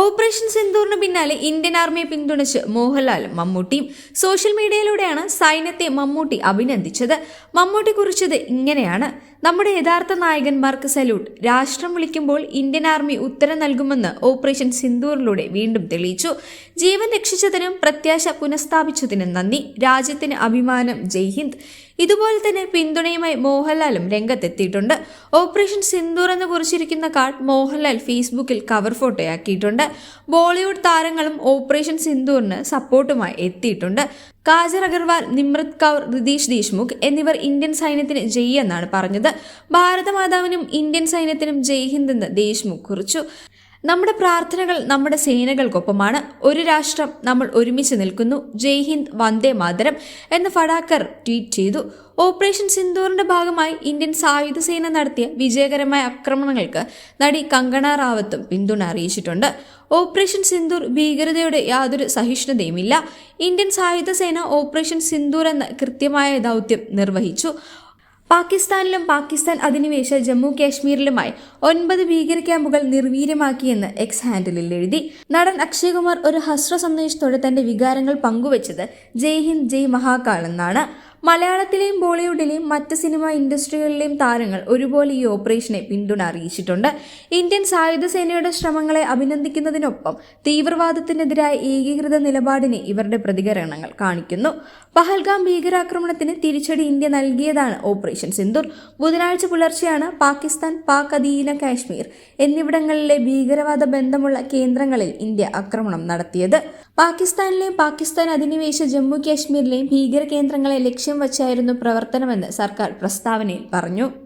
Operation സിന്ദൂറിന് പിന്നാലെ Indian ആർമിയെ പിന്തുണച്ച് മോഹൻലാലും മമ്മൂട്ടിയും സോഷ്യൽ മീഡിയയിലൂടെയാണ് സൈന്യത്തെ മമ്മൂട്ടി അഭിനന്ദിച്ചത്. മമ്മൂട്ടി കുറിച്ചത് ഇങ്ങനെയാണ്. നമ്മുടെ യഥാർത്ഥ നായകന്മാർക്ക് സല്യൂട്ട്. രാഷ്ട്രം വിളിക്കുമ്പോൾ ഇന്ത്യൻ ആർമി ഉത്തരം നൽകുമെന്ന് ഓപ്പറേഷൻ സിന്ദൂറിലൂടെ വീണ്ടും തെളിയിച്ചു. ജീവൻ രക്ഷിച്ചതിനും പ്രത്യാശ പുനഃസ്ഥാപിച്ചതിനും നന്ദി. രാജ്യത്തിന് അഭിമാനം. ജയ് ഹിന്ദ്. ഇതുപോലെ തന്നെ പിന്തുണയുമായി മോഹൻലാലും രംഗത്തെത്തിയിട്ടുണ്ട്. ഓപ്പറേഷൻ സിന്ദൂർ എന്ന് കുറിച്ചിരിക്കുന്ന കാർഡ് മോഹൻലാൽ ഫേസ്ബുക്കിൽ കവർ ഫോട്ടോയാക്കിയിട്ടുണ്ട്. ബോളിവുഡ് താരങ്ങളും ഓപ്പറേഷൻ സിന്ദൂറിന് സപ്പോർട്ടുമായി എത്തിയിട്ടുണ്ട്. കാജർ അഗർവാൾ നിമ്രത് കൗർ റിതീഷ് ദേശ്മുഖ് എന്നിവർ ഇന്ത്യൻ സൈന്യത്തിന് ജയ് എന്നാണ് പറഞ്ഞത്. ഭാരതമാതാവിനും ഇന്ത്യൻ സൈന്യത്തിനും ജയ് ഹിന്ദ് എന്ന് ദേശ്മുഖ് കുറിച്ചു. നമ്മുടെ പ്രാർത്ഥനകൾ നമ്മുടെ സേനകൾക്കൊപ്പമാണ്. ഒരു രാഷ്ട്രം നമ്മൾ ഒരുമിച്ച് നിൽക്കുന്നു. ജയ് ഹിന്ദ് വന്ദേ മാതരം എന്ന് ഫടാക്കർ ട്വീറ്റ് ചെയ്തു. ഓപ്പറേഷൻ സിന്ദൂറിന്റെ ഭാഗമായി ഇന്ത്യൻ സായുധ സേന നടത്തിയ വിജയകരമായ ആക്രമണങ്ങൾക്ക് നടി കങ്കണ റാവത്തും പിന്തുണ അറിയിച്ചിട്ടുണ്ട്. ഓപ്പറേഷൻ സിന്ദൂർ ഭീകരതയുടെ യാതൊരു സഹിഷ്ണുതയുമില്ല. ഇന്ത്യൻ സായുധ സേന ഓപ്പറേഷൻ സിന്ദൂർ എന്ന കൃത്യമായ ദൗത്യം നിർവഹിച്ചു. പാകിസ്ഥാനിലും പാകിസ്ഥാൻ അധിനിവേശ ജമ്മു കാശ്മീരിലുമായി ഒൻപത് ഭീകര ക്യാമ്പുകൾ നിർവീര്യമാക്കിയെന്ന് എക്സ് ഹാൻഡിലിൽ എഴുതി. നടൻ അക്ഷയ്കുമാർ ഒരു ഹസ്ര സന്ദേശത്തോടെ തന്റെ വികാരങ്ങൾ പങ്കുവച്ചത് ജയ് ഹിന്ദ് ജയ് മഹാകാൾ എന്നാണ്. മലയാളത്തിലെയും ബോളിവുഡിലെയും മറ്റ് സിനിമാ ഇൻഡസ്ട്രികളിലെയും താരങ്ങൾ ഒരുപോലെ ഈ ഓപ്പറേഷനെ പിന്തുണ അറിയിച്ചിട്ടുണ്ട്. ഇന്ത്യൻ സായുധ സേനയുടെ ശ്രമങ്ങളെ അഭിനന്ദിക്കുന്നതിനൊപ്പം തീവ്രവാദത്തിനെതിരായ ഏകീകൃത നിലപാടിനെ ഇവരുടെ പ്രതികരണങ്ങൾ കാണിക്കുന്നു. പഹൽഗാം ഭീകരാക്രമണത്തിന് തിരിച്ചടി ഇന്ത്യ നൽകിയതാണ് ഓപ്പറേഷൻ സിന്ദൂർ. ബുധനാഴ്ച പുലർച്ചെയാണ് പാകിസ്ഥാൻ പാക് അധീന കാശ്മീർ എന്നിവിടങ്ങളിലെ ഭീകരവാദ ബന്ധമുള്ള കേന്ദ്രങ്ങളിൽ ഇന്ത്യ ആക്രമണം നടത്തിയത്. പാകിസ്ഥാനിലെയും പാകിസ്ഥാൻ അധിനിവേശ ജമ്മു കാശ്മീരിലെയും ഭീകര കേന്ദ്രങ്ങളെ ലക്ഷ്യം വച്ചായിരുന്നു പ്രവർത്തനമെന്ന് സർക്കാർ പ്രസ്താവനയിൽ പറഞ്ഞു